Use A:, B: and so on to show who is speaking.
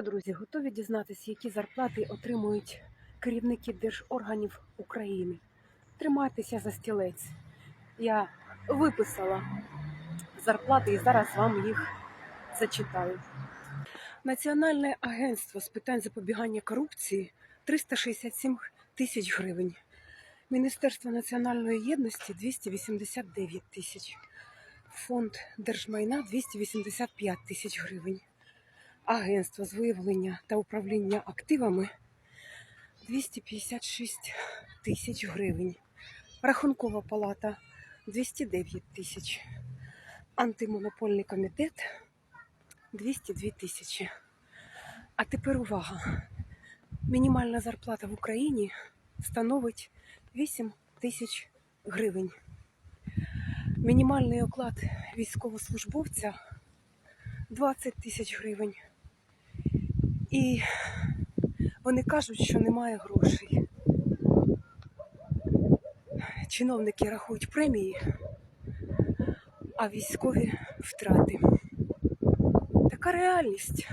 A: Друзі, готові дізнатися, які зарплати отримують керівники держорганів України. Тримайтеся за стілець. Я виписала зарплати і зараз вам їх зачитаю. Національне агентство з питань запобігання корупції 367 тисяч гривень. Міністерство національної єдності 289 тисяч. Фонд держмайна 285 тисяч гривень. Агентство з виявлення та управління активами 256 тисяч гривень. Рахункова палата 209 тисяч. Антимонопольний комітет 202 тисячі. А тепер увага. Мінімальна зарплата в Україні становить 8 тисяч гривень. Мінімальний оклад військовослужбовця 20 тисяч гривень. І вони кажуть, що немає грошей. Чиновники рахують премії, а військові втрати. Така реальність.